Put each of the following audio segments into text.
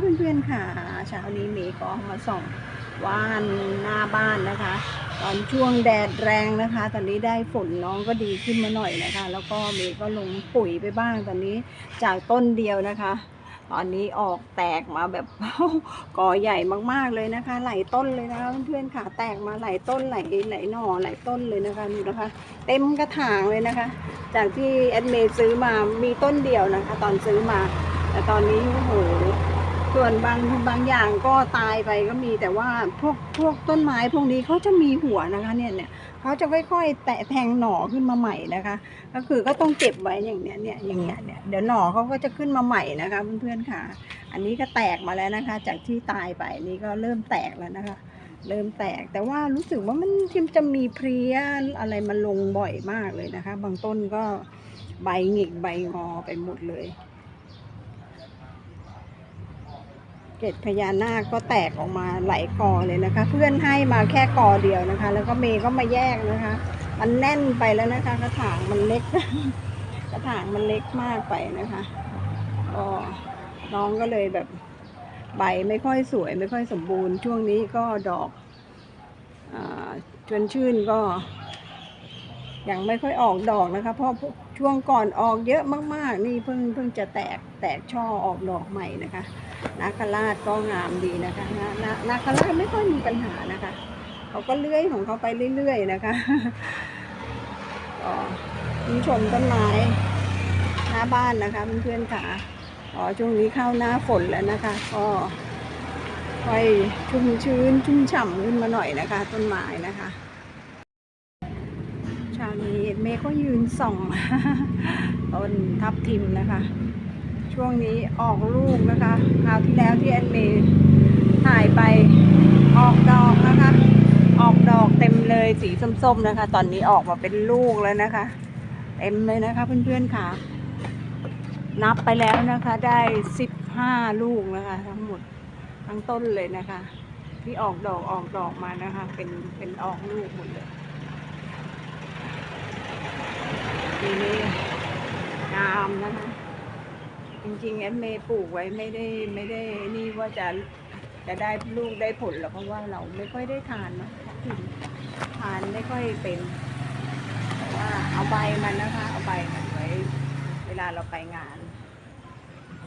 เพื่อนๆค่ะเช้านี้เมย์ก็มาส่องว่านหน้าบ้านนะคะ ตอนช่วงแดดแรงนะคะ ตอนนี้ได้ฝนน้องก็ดีขึ้นมาหน่อยนะคะ แล้วก็เมย์ก็ลงปุ๋ยไปบ้างตอนนี้จากต้นเดียวนะคะ ตอนนี้ออกแตกมาแบบกอใหญ่มากๆเลยนะคะ หลายต้นเลยนะคะเพื่อนๆค่ะแตกมาหลายต้นหลายหลายหน่อหลายต้นเลยนะคะดูนะคะ เต็มกระถางเลยนะคะ จากที่แอดเมย์ซื้อมามีต้นเดียวนะคะ ตอนซื้อมาแต่ตอนนี้โอ้โห ส่วนบางบางอย่างก็ตายไปก็มีแต่ว่าพวกพวกต้นไม้พวกนี้เขาจะมีหัวนะคะเนี่ยเนี่ยเขาจะค่อยๆ แตะแทงหน่อขึ้นมาใหม่นะคะ ก็คือก็ต้องเก็บไว้อย่างเนี้ยเนี่ยอย่างเงี้ยเนี่ยเดี๋ยวหน่อเขาก็จะขึ้นมาใหม่นะคะเพื่อนๆค่ะ อันนี้ก็แตกมาแล้วนะคะ จากที่ตายไปนี่ก็เริ่มแตกแล้วนะคะ เริ่มแตกแต่ว่ารู้สึกว่ามันทิมจะมีเพลียอะไรมาลงบ่อยมากเลยนะคะ บางต้นก็ใบหงิกใบงอไปหมดเลย เกล็ดพญานาคก็แตกออกมาหลายกอเลยนะคะ เพื่อนให้มาแค่กอเดียวนะคะ แล้วก็เมย์ก็มาแยกนะคะ มันแน่นไปแล้วนะคะ กระถางมันเล็ก กระถางมันเล็กมากไปนะคะก็น้องก็เลยแบบใบไม่ค่อยสวยไม่ค่อยสมบูรณ์ ช่วงนี้ก็ดอกอาชวนชื่นก็ ยังไม่ค่อยออกดอกนะคะ เพราะช่วงก่อนออกเยอะมากๆ นี่เพิ่งเพิ่งจะแตกแตกช่อออกดอกใหม่นะคะนาคราชก็งามดีนะคะนานานาคราชไม่ค่อยมีปัญหานะคะเขาก็เลื้อยของเขาไปเรื่อยๆนะคะก็คุณชมต้นไม้หน้าบ้านนะคะเพื่อนๆค่ะอ๋อช่วงนี้เข้าหน้าฝนแล้วนะคะ ก็ค่อยชุ่มชื้นชุ่มฉ่ำขึ้นมาหน่อยนะคะ ต้นไม้นะคะ เมย์ก็ยืนส่องต้นทับทิมนะคะ ช่วงนี้ออกลูกนะคะคราวที่แล้วที่แอนเมย์ถ่ายไปออกดอกนะคะ ออกดอกเต็มเลยสีส้มๆนะคะ ตอนนี้ออกมาเป็นลูกแล้วนะคะ เต็มเลยนะคะเพื่อนๆค่ะ นับไปแล้วนะคะได้สิบห้าลูกนะคะ ทั้งหมดทั้งต้นเลยนะคะ ที่ออกดอกออกดอกมานะคะ เป็นเป็นออกลูกหมดเลย ปีนี้งามนะคะ จริงๆแอนเมย์ปลูกไว้ไม่ได้ไม่ได้นี่ว่าจะจะได้ลูกได้ผลหรอกเพราะว่าเราไม่ค่อยได้ทานนะทานไม่ค่อยเป็นแต่ว่าเอาใบมันนะคะ เอาใบมันไว้ เวลาเราไปงาน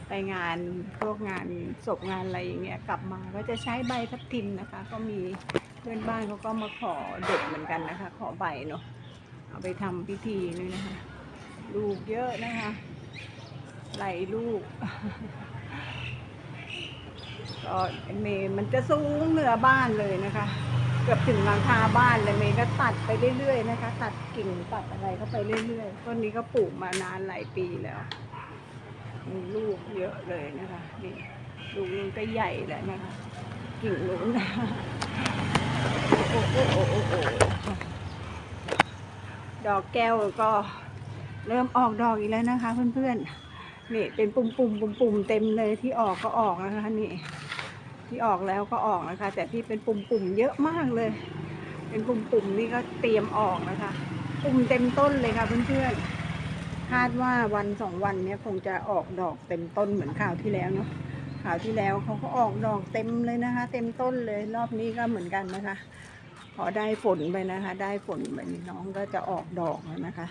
ไปงานพวกงานศพงานอะไรอย่างเงี้ยกลับมาก็จะใช้ใบทับทิมนะคะ ก็มีเพื่อนบ้านเขาก็มาขอเด็ดเหมือนกันนะคะ ขอใบเนาะ เอาไปทำพิธีนี่นะคะ ลูกเยอะนะคะไหลลูกก็เมย์มันจะสูงเหนือบ้านเลยนะคะ เกือบถึงหลังคาบ้านเลยเมย์ก็ตัดไปเรื่อยๆนะคะ ตัดกิ่งตัดอะไรเข้าไปเรื่อยๆต้นนี้ก็ปลูกมานานหลายปีแล้วมีลูกเยอะเลยนะคะนี่ลูกนึงก็ใหญ่แล้วนะคะ กิ่งนู้นโอ้โหโอ้โหโอ้โห ดอกแก้วก็เริ่มออกดอกอีกแล้วนะคะ เพื่อนๆ นี่เป็นปุ่มปุ่มปุ่มปุ่มๆเต็มเลยที่ออกก็ออกนะคะนี่ที่ออกแล้วก็ออกนะคะ แต่ที่เป็นปุ่มปุ่มๆเยอะมากเลย เป็นปุ่มปุ่มๆนี่ก็เตรียมออกนะคะ ปุ่มเต็มต้นเลยค่ะเพื่อนๆคาดว่าวันสองวันนี้คงจะออกดอกเต็มต้นเหมือนข่าวที่แล้วเนาะข่าวที่แล้วเขาก็ออกดอกเต็มเลยนะคะ เต็มต้นเลยรอบนี้ก็เหมือนกันนะคะ พอได้ฝนไปนะคะ ได้ฝนไปนี่น้องก็จะออกดอกแล้วนะคะ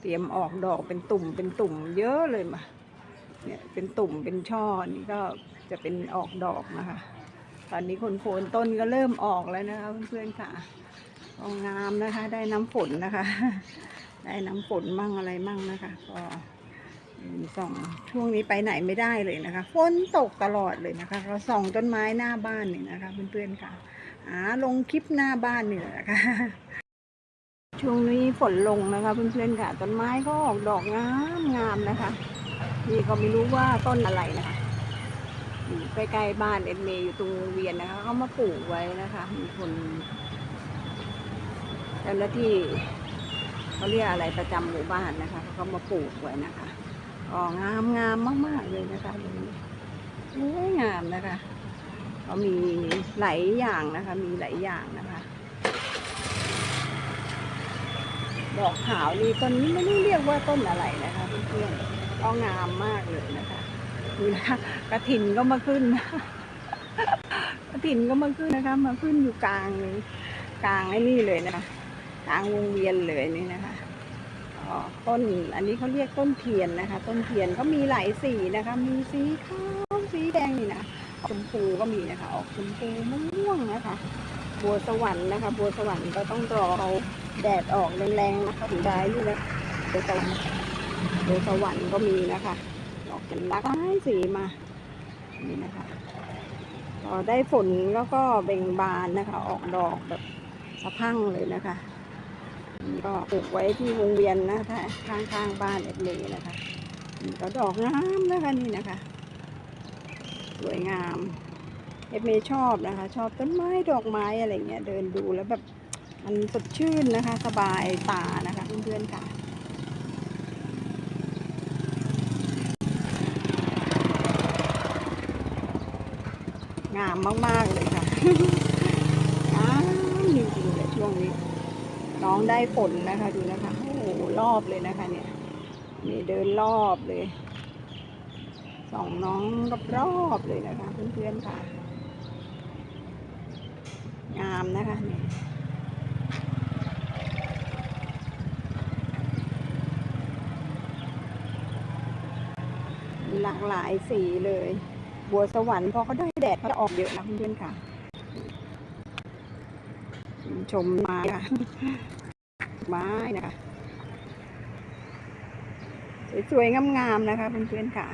เตรียมออกดอกเป็นตุ่มเป็นตุ่มเยอะเลยมาเนี่ยเป็นตุ่มเป็นช่อนี่ก็จะเป็นออกดอกนะคะ ตอนนี้คนโคนต้นก็เริ่มออกแล้วนะคะเพื่อนๆค่ะก็งามนะคะ ได้น้ำฝนนะคะ ได้น้ำฝนมั่งอะไรมั่งนะคะ ก็ส่องช่วงนี้ไปไหนไม่ได้เลยนะคะฝนตกตลอดเลยนะคะ เราส่องต้นไม้หน้าบ้านนี่นะคะเพื่อนๆค่ะ หาลงคลิปหน้าบ้านนี่แหละค่ะ ช่วงนี้ฝนลงนะคะเพื่อนๆค่ะ ต้นไม้ก็ออกดอกงามงามนะคะ นี่ก็ไม่รู้ว่าต้นอะไรนะคะอยู่ใกล้ๆบ้านเอ็นเมย์อยู่ตรงวงเวียนนะคะเขามาปลูกไว้นะคะ มีคนเจ้าหน้าที่เขาเรียกอะไรประจำหมู่บ้านนะคะเขาก็มาปลูกไว้นะคะก็งามงามมาก ๆ เลยนะคะตรงนี้สวยงามนะคะ ก็มีหลายอย่างนะคะ มีหลายอย่างนะคะ ดอกขาวนี่ต้นนี้ไม่รู้เรียกว่าต้นอะไรนะคะเพื่อนๆก็งามมากเลยนะคะดูนะคะกระถินก็มาขึ้นกระถินก็มาขึ้นนะคะ มาขึ้นอยู่กลางกลางไอ้นี่เลยนะคะกลางวงเวียนเลยนี่นะคะต้นอันนี้เขาเรียกต้นเทียนนะคะ ต้นเทียนก็มีหลายสีนะคะ มีสีขาวสีแดงนี่นะ ชมพูก็มีนะคะ ออกชมพูม่วงนะคะ บัวสวรรค์นะคะ บัวสวรรค์ก็ต้องรอเอาแดดออกแรงๆนะคะถึงได้นี่นะบัวสวรรค์บัวสวรรค์ก็มีนะคะออกเป็นหลากหลายสีมานี่นะคะพอได้ฝนแล้วก็เบ่งบานนะคะ ออกดอกแบบสะพั่งเลยนะคะก็ปลูกไว้ที่วงเวียนนะถ้าข้างข้างๆบ้านเอ็ดเลยนะคะนี่ก็ดอกงามนะคะนี่นะคะ สวยงาม เอ็ดเมย์ชอบนะคะ ชอบต้นไม้ดอกไม้อะไรเงี้ยเดินดูแล้วแบบมันสดชื่นนะคะ สบายตานะคะเพื่อนๆค่ะงามมาก ๆ เลยค่ะงามจริงๆเลยช่วงนี้ น้องได้ฝนนะคะ ดูนะคะ โอ้โหรอบเลยนะคะเนี่ย นี่เดินรอบเลย สองน้องรอบๆเลยนะคะเพื่อนๆค่ะ งามนะคะนี่หลากหลายสีเลย บัวสวรรค์พอเขาได้แดดเขาจะออกเยอะนะเพื่อนๆค่ะ ชมไม้ค่ะ ไม้นะคะ สวยๆงามๆนะคะเพื่อนๆค่ะ